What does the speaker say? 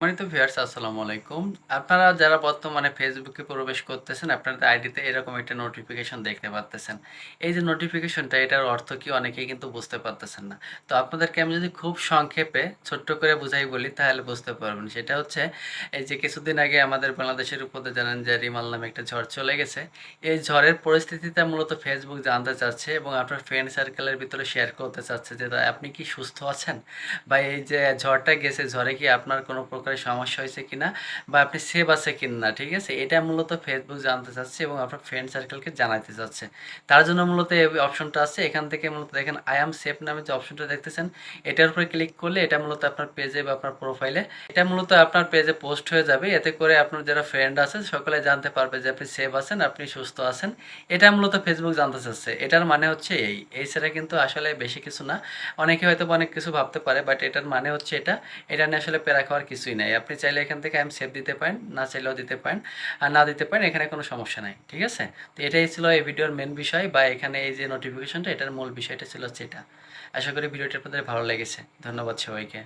সম্মানিত ভিউয়ার্স আসসালামু আলাইকুম। আপনারা যারা বর্তমানে ফেসবুকে প্রবেশ করতেছেন, আপনাদের আইডিতে এরকম একটা নোটিফিকেশন দেখতে পাচ্তেছেন এই যে নোটিফিকেশনটা এটার অর্থ কি অনেকেই কিন্তু বুঝতে পারতেছেন না। তো আপনাদেরকে আমি যদি খুব সংক্ষেপে, ছোট্ট করে বুঝাই বলি, তাহলে বুঝতে পারবেন। সেটা হচ্ছে, এই যে কিছুদিন আগে আমাদের বাংলাদেশের উপরে জানেন যে রিমাল নামে একটা ঝড় চলে গেছে। এই ঝড়ের পরিস্থিতিতে মূলত ফেসবুক জানতে চাচ্ছে এবং আপনার ফ্রেন্ড সার্কেলের ভিতরে শেয়ার করতে চাচ্ছে যে আপনি কি সুস্থ আছেন? বা এই যে ঝড়টা গেছে, ঝড়ে কি আপনার কোনো প্রকারের সমস্যা হয়েছে কিনা বা আপনি সেভ আছে কিনা, ঠিক আছে? এটা মূলত ফেসবুক জানতে চাচ্ছে এবং আপনার ফ্রেন্ড সার্কেলকে জানাতে চাচ্ছে। তার জন্য মূলত এই অপশনটা আছে। এখান থেকে মূলত দেখেন আই এম সেফ নামে যে অপশনটা দেখতেছেন, এটার উপরে ক্লিক করলে এটা মূলত আপনার পেজে বা আপনার প্রোফাইলে এটা মূলত আপনার পেজে পোস্ট হয়ে যাবে। এতে করে আপনার যারা ফ্রেন্ড আছে, সকলে জানতে পারবে যে আপনি সেভ আছেন, আপনি সুস্থ আছেন। এটা মূলত ফেসবুক জানতে চাচ্ছে। এটার মানে হচ্ছে এই। এই ছাড়া কিন্তু আসলে বেশি কিছু না। অনেকে হয়তো অনেক কিছু ভাবতে পারে বাট এটার মানে হচ্ছে এটা। এটা নিয়ে আসলে পেরা খাওয়ার কিছুই নাই। আপনি চাইলে এখান থেকে আইম সেভ দিতে পারেন, না চাইলেও দিতে পারেন, আর না দিতে পারেন এখানে কোনো সমস্যা নাই, ঠিক আছে? তো এটাই ছিল এই ভিডিওর মেন বিষয় বা এখানে এই যে নোটিফিকেশনটা এটার মূল বিষয়টা ছিল সেটা। আশা করি ভিডিওটি আপনাদের ভালো লেগেছে। ধন্যবাদ সবাইকে।